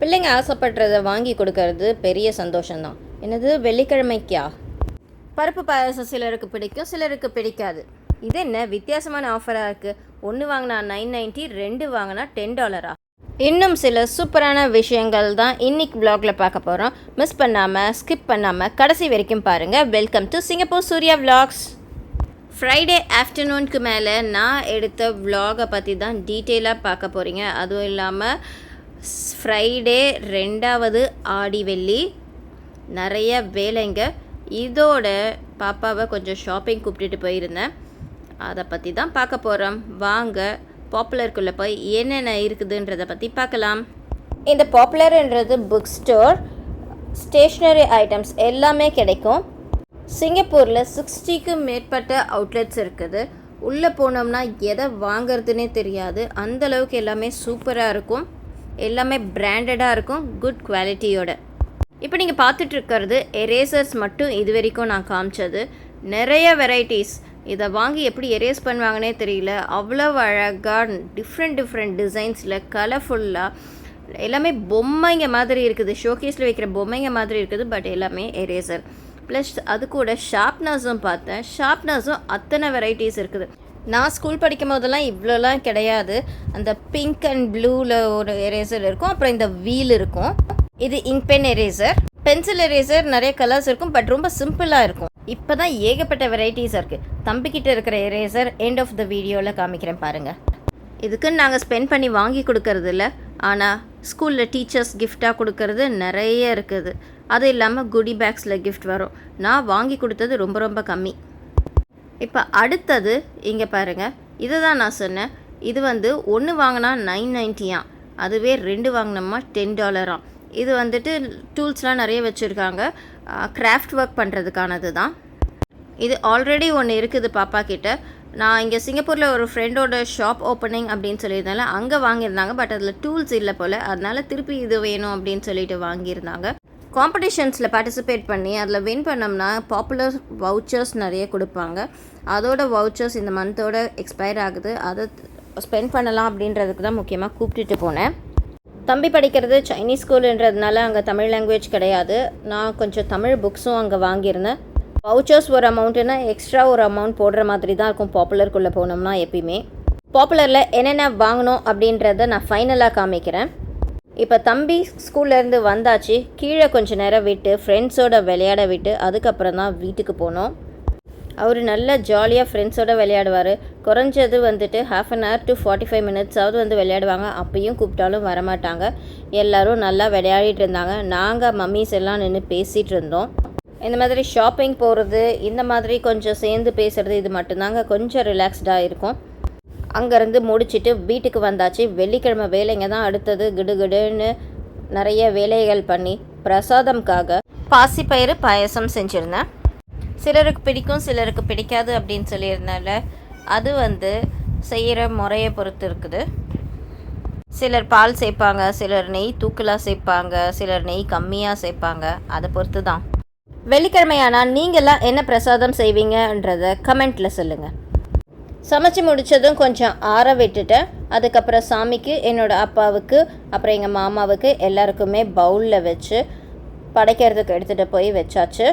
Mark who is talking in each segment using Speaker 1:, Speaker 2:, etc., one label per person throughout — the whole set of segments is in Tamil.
Speaker 1: பிள்ளைங்க ஆசைப்படுறத வாங்கி கொடுக்கறது பெரிய சந்தோஷம்தான். என்னது? வெள்ளிக்கிழமைக்கா? பருப்பு பாயாசம் சிலருக்கு பிடிக்கும் சிலருக்கு பிடிக்காது. இது என்ன? வித்தியாசமான ஆஃபராக இருக்குது ஒன்று வாங்கினா நைன் நைன்ட்டி ரெண்டு வாங்கினா டென் டாலரா இன்னும் சில சூப்பரான விஷயங்கள் தான் இன்னைக்கு vlogல பார்க்க போகிறோம் மிஸ் பண்ணாமல் ஸ்கிப் பண்ணாமல் கடைசி வரைக்கும் பாருங்கள் welcome to Singapore Surya vlogs. Friday ஆஃப்டர்நூனுக்கு மேலே நான் எடுத்த vlog-அ பற்றி தான் டீட்டெயிலாக பார்க்க போகிறீங்க அதுவும் இல்லாமல் ஃப்ரைடே ரெண்டாவது ஆடி வெள்ளி. நிறைய வேலைங்க இதோட பாப்பாவை கொஞ்சம் ஷாப்பிங் கூப்பிட்டுட்டு போயிருந்தேன். அதை பற்றி தான் பார்க்க போகிறோம் வாங்க பாப்புலருக்குள்ளே போய் என்னென்ன இருக்குதுன்றதை பற்றி பார்க்கலாம். இந்த பாப்புலர்ன்றது புக் ஸ்டோர் ஸ்டேஷ்னரி ஐட்டம்ஸ் எல்லாமே கிடைக்கும். சிங்கப்பூரில் சிக்ஸ்டிக்கும் மேற்பட்ட அவுட்லெட்ஸ் இருக்குது. உள்ளே போனோம்னா எதை வாங்குறதுனே தெரியாது. அந்த அளவுக்கு எல்லாமே சூப்பராக இருக்கும். எல்லாமே பிராண்டடாக இருக்கும் குட் குவாலிட்டியோட இப்போ நீங்கள் பார்த்துட்ருக்கிறது எரேசர்ஸ் மட்டும் இது வரைக்கும் நான் காமிச்சது. நிறைய வெரைட்டிஸ் இதை வாங்கி எப்படி எரேஸ் பண்ணுவாங்கன்னே தெரியல. அவ்வளோ அழகாக டிஃப்ரெண்ட் டிஃப்ரெண்ட் டிசைன்ஸில் கலர்ஃபுல்லாக எல்லாமே பொம்மைங்க மாதிரி இருக்குது. ஷோகேஸில் வைக்கிற பொம்மைங்க மாதிரி இருக்குது பட் எல்லாமே எரேசர் ப்ளஸ் அது கூட ஷார்ப்னர்ஸும் பார்த்தேன். ஷார்ப்னர்ஸும் அத்தனை வெரைட்டிஸ் இருக்குது. நான் ஸ்கூல் படிக்கும் போதெல்லாம் இவ்வளோலாம் கிடையாது. அந்த பிங்க் அண்ட் ப்ளூவில் ஒரு எரேசர் இருக்கும். அப்புறம் இந்த வீல் இருக்கும். இது ink pen eraser pencil eraser நிறைய கலர்ஸ் இருக்கும் பட் ரொம்ப சிம்பிளாக இருக்கும். இப்போ தான் ஏகப்பட்ட வெரைட்டிஸ் இருக்குது தம்பிக்கிட்ட இருக்கிற எரேசர் எண்ட் ஆஃப் த வீடியோவில் காமிக்கிறேன் பாருங்கள் இதுக்குன்னு நாங்கள் ஸ்பெண்ட் பண்ணி வாங்கி கொடுக்கறது இல்லை. ஆனால் ஸ்கூலில் டீச்சர்ஸ் கிஃப்டாக கொடுக்கறது நிறைய இருக்குது. அது இல்லாமல் குடி பேக்ஸில் கிஃப்ட் வரும். நான் வாங்கி கொடுத்தது ரொம்ப ரொம்ப கம்மி. இப்போ அடுத்தது இங்கே பாருங்கள் இதை தான் நான் சொன்னேன். இது வந்து ஒன்று வாங்கினா நைன் நைன்ட்டியா அதுவே ரெண்டு வாங்கினோமா டென் டாலராம் இது வந்துட்டு டூல்ஸ்லாம் நிறைய வச்சுருக்காங்க. கிராஃப்ட் ஒர்க் பண்ணுறதுக்கானது தான். இது ஆல்ரெடி ஒன்று இருக்குது பாப்பா கிட்ட. நான் இங்கே சிங்கப்பூரில் ஒரு ஃப்ரெண்டோட ஷாப் ஓப்பனிங் அப்படின்னு சொல்லியிருந்தால அங்கே வாங்கியிருந்தாங்க பட் அதில் டூல்ஸ் இல்லை போல். அதனால் திருப்பி இது வேணும் அப்படின்னு சொல்லிட்டு வாங்கியிருந்தாங்க. காம்படிஷன்ஸில் பார்ட்டிசிபேட் பண்ணி அதில் வின் பண்ணோம்னா பாப்புலர் வவுச்சர்ஸ் நிறைய கொடுப்பாங்க. அதோட வவுச்சர்ஸ் இந்த மந்தோட எக்ஸ்பயர் ஆகுது. அதை ஸ்பெண்ட் பண்ணலாம் அப்படின்றதுக்கு தான் முக்கியமாக கூப்பிட்டுட்டு போனேன். தம்பி படிக்கிறது சைனீஸ் ஸ்கூலுன்றதுனால அங்கே தமிழ் லாங்குவேஜ் கிடையாது. நான் கொஞ்சம் தமிழ் புக்ஸும் அங்கே வாங்கியிருந்தேன். வவுச்சர்ஸ் ஒரு அமௌண்ட்டுன்னா எக்ஸ்ட்ரா ஒரு அமௌண்ட் போடுற மாதிரி தான் இருக்கும் பாப்புலருக்குள்ளே போனோம்னா எப்பயுமே. பாப்புலரில் என்னென்ன வாங்கணும் அப்படின்றத நான் ஃபைனலாக காமிக்கிறேன். இப்போ தம்பி ஸ்கூல்லேருந்து வந்தாச்சு. கீழே கொஞ்ச நேரம் விட்டு ஃப்ரெண்ட்ஸோட விளையாட விட்டு அதுக்கப்புறம் தான் வீட்டுக்கு போனோம். அவர் நல்ல ஜாலியாக ஃப்ரெண்ட்ஸோட விளையாடுவார். குறைஞ்சது வந்துட்டு half an hour to forty five மினிட்ஸாவது வந்து விளையாடுவாங்க. அப்பயும் கூப்பிட்டாலும் வரமாட்டாங்க. எல்லோரும் நல்லா விளையாடிட்டு இருந்தாங்க. நாங்கள் மம்மிஸ் எல்லாம் நின்று பேசிகிட்டு இருந்தோம். இந்த மாதிரி ஷாப்பிங் போகிறது இந்த மாதிரி கொஞ்சம் சேர்ந்து பேசுகிறது இது மட்டும்தாங்க. கொஞ்சம் ரிலாக்ஸ்டாக இருக்கும். அங்கேருந்து முடிச்சிட்டு வீட்டுக்கு வந்தாச்சு. வெள்ளிக்கிழமை வேலைங்க தான் அடுத்தது. கிடுகிடுன்னு நிறைய வேலைகள் பண்ணி பிரசாதம்காக பாசிப்பயிறு பாயசம் செஞ்சுருந்தேன். சிலருக்கு பிடிக்கும் சிலருக்கு பிடிக்காது அப்படின்னு சொல்லியிருந்தால அது வந்து செய்கிற முறையை பொறுத்து இருக்குது. சிலர் பால் சேர்ப்பாங்க சிலர் நெய் தூக்கலாக சேர்ப்பாங்க சிலர் நெய் கம்மியாக சேர்ப்பாங்க. அதை பொறுத்து தான் வெள்ளிக்கிழமையானால் நீங்களாம் என்ன பிரசாதம் செய்வீங்கன்றத கமெண்ட்டில் சொல்லுங்கள் சமைச்சு முடித்ததும் கொஞ்சம் ஆற விட்டுட்டேன். அதுக்கப்புறம் சாமிக்கு என்னோடய அப்பாவுக்கு அப்புறம் எங்கள் மாமாவுக்கு எல்லாருக்குமே பவுலில் வச்சு படைக்கிறதுக்கு எடுத்துகிட்டு போய் வச்சாச்சு.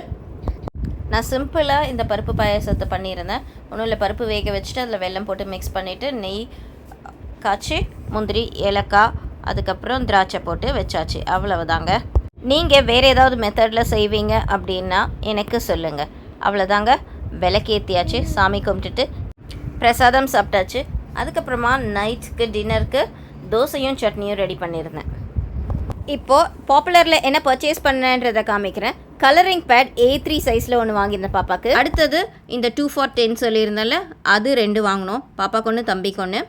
Speaker 1: நான் சிம்பிளாக இந்த பருப்பு பாயாசத்தை பண்ணியிருந்தேன். ஒன்றும் இல்லை பருப்பு வேக வச்சுட்டு அதில் வெல்லம் போட்டு மிக்ஸ் பண்ணிவிட்டு நெய் காய்ச்சி முந்திரி ஏலக்காய் அதுக்கப்புறம் திராட்சை போட்டு வச்சாச்சு. அவ்வளவுதாங்க. நீங்கள் வேறு ஏதாவது மெத்தடில் செய்வீங்க அப்படின்னா எனக்கு சொல்லுங்கள் அவ்வளோதாங்க விளக்கேற்றியாச்சு சாமி கும்பிட்டுட்டு பிரசாதம் சாப்பிட்டாச்சு. அதுக்கப்புறமா நைட்டுக்கு டின்னருக்கு தோசையும் சட்னியும் ரெடி பண்ணியிருந்தேன். இப்போது பாப்புலரில் என்ன பர்ச்சேஸ் பண்ணேன்றதை காமிக்கிறேன். கலரிங் பேட் ஏ த்ரீ சைஸில் ஒன்று வாங்கியிருந்தேன் பாப்பாக்கு. அடுத்தது இந்த டூ ஃபார் டென் சொல்லியிருந்தேன்ல அது ரெண்டு வாங்கினோம். பாப்பாக்கு ஒன்று தம்பிக்கு ஒன்று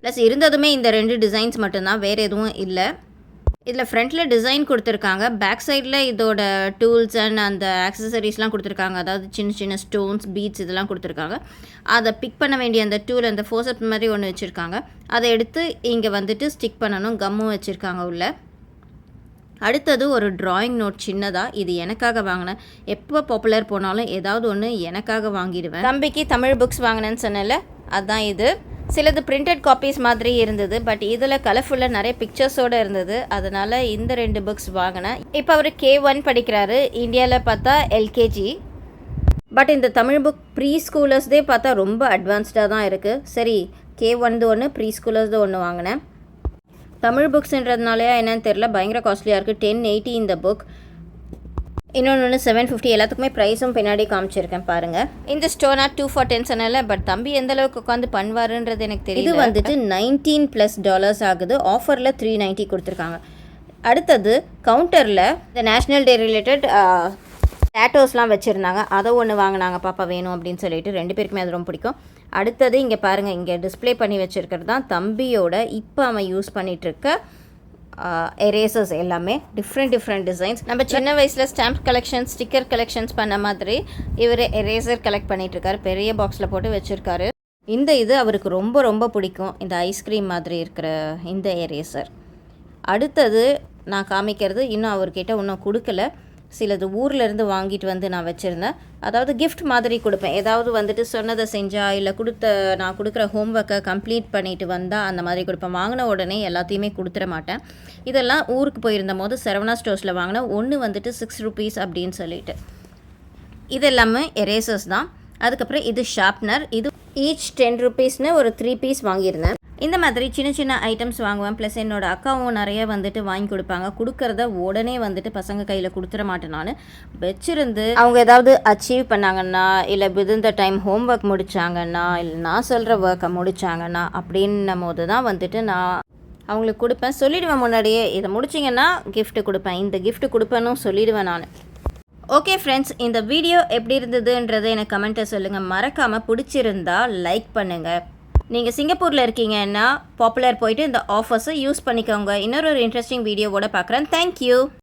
Speaker 1: ப்ளஸ் இருந்ததுமே இந்த ரெண்டு டிசைன்ஸ் மட்டும்தான் வேறு எதுவும் இல்லை. இதில் ஃப்ரண்ட்டில் டிசைன் கொடுத்துருக்காங்க. பேக் சைடில் இதோட டூல்ஸ் அண்ட் அந்த ஆக்சசரிஸ்லாம் கொடுத்துருக்காங்க. அதாவது சின்ன சின்ன ஸ்டோன்ஸ் பீட்ஸ் இதெல்லாம் கொடுத்துருக்காங்க. அதை பிக் பண்ண வேண்டிய அந்த டூல் அந்த ஃபோர்சப் மாதிரி ஒன்று வச்சுருக்காங்க. அதை எடுத்து இங்கே வந்துட்டு ஸ்டிக் பண்ணணும். கம்மும் வச்சுருக்காங்க உள்ள. அடுத்தது ஒரு டிராயிங் நோட் சின்னதாக இது எனக்காக வாங்கினேன். எப்போ பாப்புலர் போனாலும் ஏதாவது ஒன்று எனக்காக வாங்கிடுவேன். தம்பிக்கு தமிழ் புக்ஸ் வாங்கினேன்னு சொன்னல அதுதான் இது. சிலது பிரிண்டட் காப்பீஸ் மாதிரி இருந்தது பட் இதில் கலர்ஃபுல்லாக நிறைய பிக்சர்ஸோடு இருந்தது. அதனால் இந்த ரெண்டு புக்ஸ் வாங்கினேன். இப்போ அவர் கே ஒன் படிக்கிறாரு. இந்தியாவில் பார்த்தா எல்கேஜி பட் இந்த தமிழ் புக் ப்ரீ ஸ்கூலர்ஸ்தே பார்த்தா ரொம்ப அட்வான்ஸ்டாக தான் இருக்குது சரி கே ஒன்து ஒன்று ப்ரீ ஸ்கூலர்ஸ்து ஒன்று வாங்கினேன். தமிழ் புக்ஸ்ன்றதுனாலயா என்னன்னு தெரில பயங்கர காஸ்ட்லியாக இருக்குது டென் எயிட்டி இந்த புக் இன்னொன்று ஒன்று செவன் ஃபிஃப்டி எல்லாத்துக்குமே ப்ரைஸும் பின்னாடி காமிச்சிருக்கேன் பாருங்கள் இந்த ஸ்டோனா டூ ஃபார் டென் சொன்னால பட் தம்பி எந்த அளவுக்கு உட்காந்து பண்ணுவாருன்றது எனக்கு தெரியும் இது வந்துட்டு நைன்டீன் ப்ளஸ் டாலர்ஸ் ஆகுது. ஆஃபரில் த்ரீ நைன்ட்டி கொடுத்துருக்காங்க. அடுத்தது கவுண்டரில் இந்த நேஷ்னல் டே ரிலேட்டட் டேட்டோஸ்லாம் வச்சுருந்தாங்க. அதை ஒன்று வாங்கினாங்க. பாப்பா வேணும் அப்படின்னு சொல்லிட்டு ரெண்டு பேருக்குமே அது ரொம்ப பிடிக்கும். அடுத்தது இங்கே பாருங்கள் இங்கே டிஸ்ப்ளே பண்ணி வச்சுருக்கிறது தான் தம்பியோட இப்போ அவன் யூஸ் பண்ணிகிட்ருக்க எரேசர்ஸ் எல்லாமே டிஃப்ரெண்ட் டிஃப்ரெண்ட் டிசைன்ஸ் நம்ம சின்ன வயசில் ஸ்டாம்ப் கலெக்ஷன் ஸ்டிக்கர் கலெக்ஷன்ஸ் பண்ண மாதிரி இவர் எரேசர் கலெக்ட் பண்ணிட்டு இருக்காரு பெரிய பாக்ஸில் போட்டு வச்சுருக்காரு. இந்த இது அவருக்கு ரொம்ப ரொம்ப பிடிக்கும் இந்த ஐஸ்கிரீம் மாதிரி இருக்கிற இந்த எரேசர் அடுத்தது நான் காமிக்கிறது இன்னும் அவர்கிட்ட இன்னும் கொடுக்கல. சிலது ஊர்லேருந்து வாங்கிட்டு வந்து நான் வச்சுருந்தேன். அதாவது கிஃப்ட் மாதிரி கொடுப்பேன். ஏதாவது வந்துட்டு சொன்னதை செஞ்சா இல்லை கொடுத்த நான் கொடுக்குற ஹோம்ஒர்க்கை கம்ப்ளீட் பண்ணிட்டு வந்தால் அந்த மாதிரி கொடுப்பேன். வாங்கின உடனே எல்லாத்தையுமே கொடுத்துட மாட்டேன். இதெல்லாம் ஊருக்கு போயிருந்த போது சரவணா ஸ்டோர்ஸில் வாங்கினேன் ஒன்று வந்துட்டு சிக்ஸ் ருபீஸ் அப்படின்னு சொல்லிட்டு. இது எல்லாமே எரேசர்ஸ் தான். அதுக்கப்புறம் இது ஷார்ப்னர் இது ஈச் டென் ருபீஸ்னு ஒரு த்ரீ பீஸ் வாங்கியிருந்தேன். இந்த மாதிரி சின்ன சின்ன ஐட்டம்ஸ் வாங்குவேன். ப்ளஸ் என்னோட அக்காவும் நிறைய வந்துட்டு வாங்கி கொடுப்பாங்க. கொடுக்கறத உடனே வந்துட்டு பசங்க கையில் கொடுத்துட மாட்டேன் நான். வச்சிருந்து அவங்க ஏதாவது அச்சீவ் பண்ணாங்கன்னா இல்லை விதின் த டைம் ஹோம்ஒர்க் முடிச்சாங்கன்னா இல்லை நான் சொல்கிற ஒர்க்கை முடிச்சாங்கன்னா அப்படின்னும் போது தான் வந்துட்டு நான் அவங்களுக்கு கொடுப்பேன். சொல்லிடுவேன் முன்னாடியே. இதை முடிச்சிங்கன்னா gift கொடுப்பேன். இந்த gift கொடுப்பேன்னு சொல்லிடுவேன் நான். ஓகே ஃப்ரெண்ட்ஸ் இந்த வீடியோ எப்படி இருந்ததுன்றதை எனக்கு கமெண்ட்டை சொல்லுங்கள் மறக்காமல் பிடிச்சிருந்தா லைக் பண்ணுங்கள் நீங்கள் சிங்கப்பூரில் இருக்கீங்கன்னா பாப்புலர் போயிட்டு இந்த ஆஃபர்ஸை யூஸ் பண்ணிக்கோங்க. இன்னொரு ஒரு இன்ட்ரெஸ்டிங் வீடியோவோட பார்க்குறேன். தேங்க்யூ